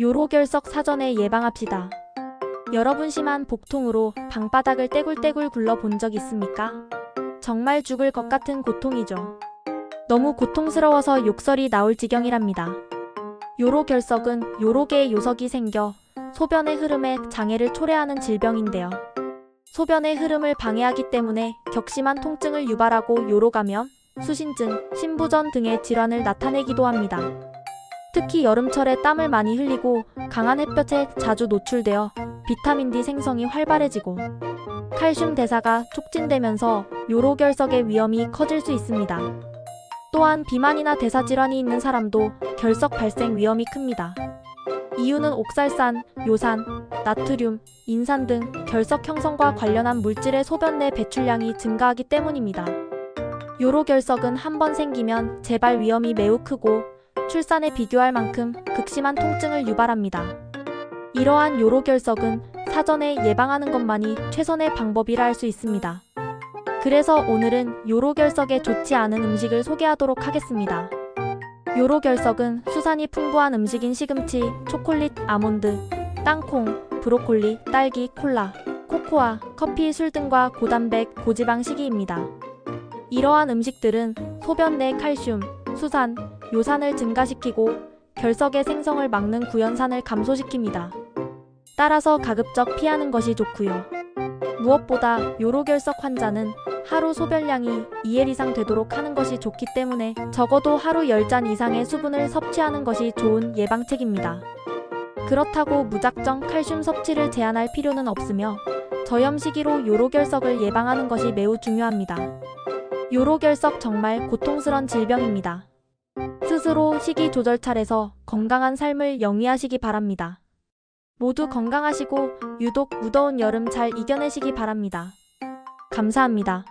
요로결석 사전에 예방합시다. 여러분 심한 복통으로 방바닥을 떼굴떼굴 굴러 본 적 있습니까? 정말 죽을 것 같은 고통이죠. 너무 고통스러워서 욕설이 나올 지경이랍니다. 요로결석은 요로계의 요석이 생겨 소변의 흐름에 장애를 초래하는 질병인데요. 소변의 흐름을 방해하기 때문에 격심한 통증을 유발하고 요로가면, 수신증, 신부전 등의 질환을 나타내기도 합니다. 특히 여름철에 땀을 많이 흘리고 강한 햇볕에 자주 노출되어 비타민 D 생성이 활발해지고 칼슘 대사가 촉진되면서 요로결석의 위험이 커질 수 있습니다. 또한 비만이나 대사 질환이 있는 사람도 결석 발생 위험이 큽니다. 이유는 옥살산, 요산, 나트륨, 인산 등 결석 형성과 관련한 물질의 소변 내 배출량이 증가하기 때문입니다. 요로결석은 한 번 생기면 재발 위험이 매우 크고 출산에 비교할 만큼 극심한 통증을 유발합니다. 이러한 요로결석은 사전에 예방하는 것만이 최선의 방법이라 할 수 있습니다. 그래서 오늘은 요로결석에 좋지 않은 음식을 소개하도록 하겠습니다. 요로결석은 수산이 풍부한 음식인 시금치, 초콜릿, 아몬드, 땅콩, 브로콜리, 딸기, 콜라, 코코아, 커피, 술 등과 고단백, 고지방 식이입니다. 이러한 음식들은 소변 내 칼슘, 수산, 요산을 증가시키고 결석의 생성을 막는 구연산을 감소시킵니다. 따라서 가급적 피하는 것이 좋고요. 무엇보다 요로결석 환자는 하루 소변량이 2엘 이상 되도록 하는 것이 좋기 때문에 적어도 하루 10잔 이상의 수분을 섭취하는 것이 좋은 예방책입니다. 그렇다고 무작정 칼슘 섭취를 제한할 필요는 없으며 저염 시기로 요로결석을 예방하는 것이 매우 중요합니다. 요로결석 정말 고통스런 질병입니다. 스스로 식이 조절 차례서 건강한 삶을 영위하시기 바랍니다. 모두 건강하시고 유독 무더운 여름 잘 이겨내시기 바랍니다. 감사합니다.